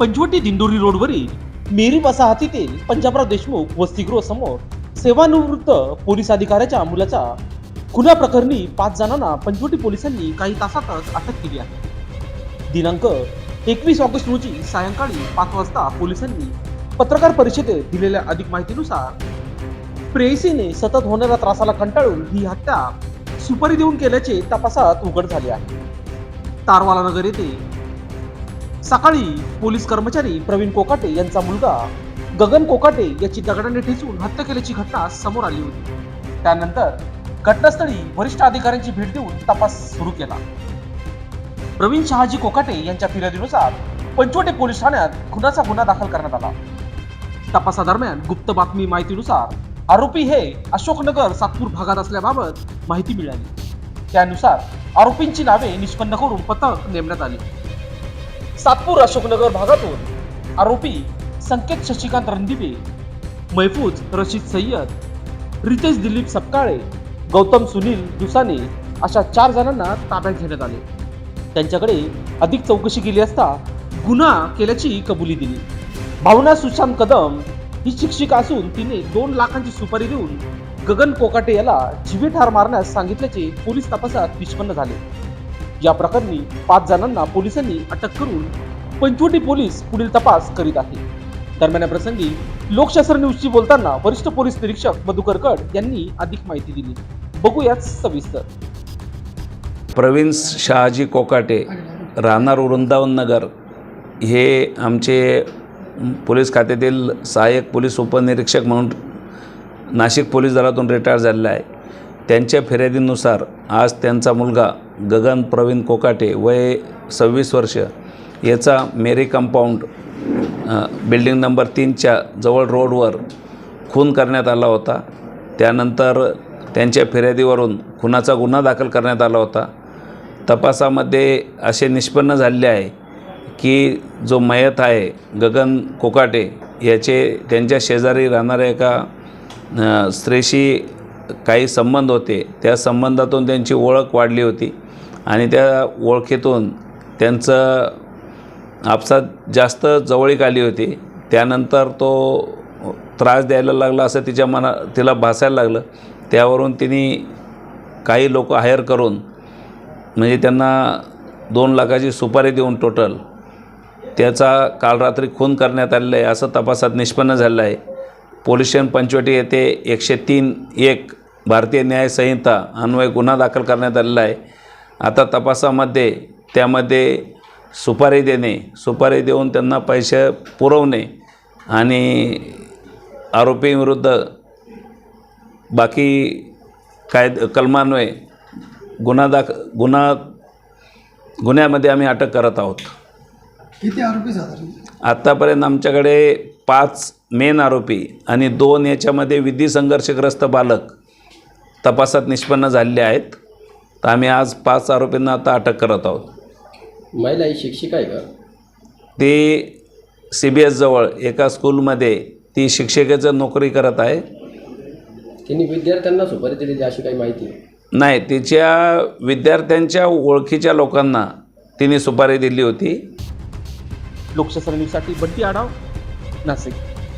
पंचवटी दिंडोरी रोडवरील मेरी वसाहतीतील पंजाबराव देशमुख वसतिगृह समोर सेवानिवृत्त पोलीस अधिकाऱ्याच्या मुलाच्या खुना प्रकरणी पाच जणांना पंचवटी पोलिसांनी काही तासातच अटक केली आहे. दिनांक एकवीस ऑगस्ट रोजी सायंकाळी पाच वाजता पोलिसांनी पत्रकार परिषदेत दिलेल्या अधिक माहितीनुसार प्रेयसीने सतत होणाऱ्या त्रासाला कंटाळून ही हत्या सुपारी देऊन केल्याचे तपासात उघड झाले आहे. तारवाला नगर येथे सकाळी पोलीस कर्मचारी प्रवीण कोकाटे यांचा मुलगा गगन कोकाटे याची दगडाने ठेचून हत्या केल्याची घटना समोर आली होती. त्यानंतर घटनास्थळी वरिष्ठ अधिकाऱ्यांची भेट देऊन तपास सुरू केला. प्रवीण शहाजी कोकाटे यांच्या फिर्यादीनुसार पंचवटे पोलीस ठाण्यात खुनाचा गुन्हा दाखल करण्यात आला. तपासादरम्यान गुप्त बातमी माहितीनुसार आरोपी हे अशोकनगर सातपूर भागात असल्याबाबत माहिती मिळाली. त्यानुसार आरोपींची नावे निष्पन्न करून पथक नेमण्यात आले. सातपूर अशोकनगर भागातून आरोपी संकेत शशिकांत रणदिवे मैफूज रशीद सय्यद रितेश दिलीप सपकाळे गौतम सुनील दुसाने अशा चार जणांना ताब्यात घेण्यात आले. त्यांच्याकडे अधिक चौकशी केली असता गुन्हा केल्याची कबुली दिली. भावना सुशांत कदम ही शिक्षिका असून तिने दोन लाखांची सुपारी देऊन गगन कोकाटे याला जीवे ठार मारण्यास सांगितल्याचे पोलीस तपासात निष्पन्न झाले. या प्रकरणी पाच जणांना पोलिसांनी अटक करून पंचवटी पोलीस पुढील तपास करीत आहे दरम्यान या प्रसंगी लोकशास्त्र न्यूजशी बोलताना वरिष्ठ पोलीस निरीक्षक मधुकर कड यांनी अधिक माहिती दिली. बघूयात सविस्तर. प्रवीण शहाजी कोकाटे राहणार वृंदावन नगर हे आमचे पोलीस खात्यातील सहाय्यक पोलीस उपनिरीक्षक म्हणून नाशिक पोलीस दलातून रिटायर झालेला आहे. त्यांच्या फिर्यादीनुसार आज त्यांचा मुलगा गगन प्रवीण कोकाटे वय सव्वीस वर्ष याचा मेरी कंपाऊंड बिल्डिंग नंबर तीनच्या जवळ रोडवर खून करण्यात आला होता. त्यानंतर त्यांच्या फिर्यादीवरून खुनाचा गुन्हा दाखल करण्यात आला होता. तपासामध्ये असे निष्पन्न झालेले आहे की जो मयत आहे गगन कोकाटे याचे त्यांच्या शेजारी राहणाऱ्या एका स्त्रीशी काही संबंध होते त्या संबंधातून त्यांची ओळख वाढली होती आणि त्या ओळखीतून त्यांचं आपसात जास्त जवळीक आली होती. त्यानंतर तो त्रास द्यायला लागला असं तिच्या मना तिला भासायला लागलं. त्यावरून तिने काही लोक हायर करून म्हणजे त्यांना दोन लाखाची सुपारी देऊन टोटल त्याचा काल रात्री खून करण्यात आलेला आहे असं तपासात निष्पन्न झालेलं आहे. पोलीस स्टेशन पंचवटी येथे एकशे तीन एक भारतीय न्याय संहिता अन्वय गुन्हा दाखल करण्यात आलेला आहे. आता तपासामध्ये त्यामध्ये सुपारी देणे सुपारी देऊन त्यांना पैसे पुरवणे आणि आरोपीविरुद्ध बाकी कायद कलमान्वये गुन्हा दाख गुन्हा गुन्ह्यामध्ये आम्ही अटक करत आहोत. किती आरोपी साधारण आत्तापर्यंत आमच्याकडे पाच मेन आरोपी आणि दोन याच्यामध्ये विधी संघर्षग्रस्त बालक तपासात निष्पन्न झालेले आहेत. तर आम्ही आज पाच आरोपींना आता अटक करत आहोत. महिला ही शिक्षिका आहे का? ती सी बी एसजवळ एका स्कूलमध्ये ती शिक्षकेचं नोकरी करत आहे. तिने विद्यार्थ्यांना सुपारी दिलेली अशी काही माहिती नाही तिच्या विद्यार्थ्यांच्या ओळखीच्या लोकांना तिने सुपारी दिली होती. न्यूजसाठी बंटी आढाव नाशिक.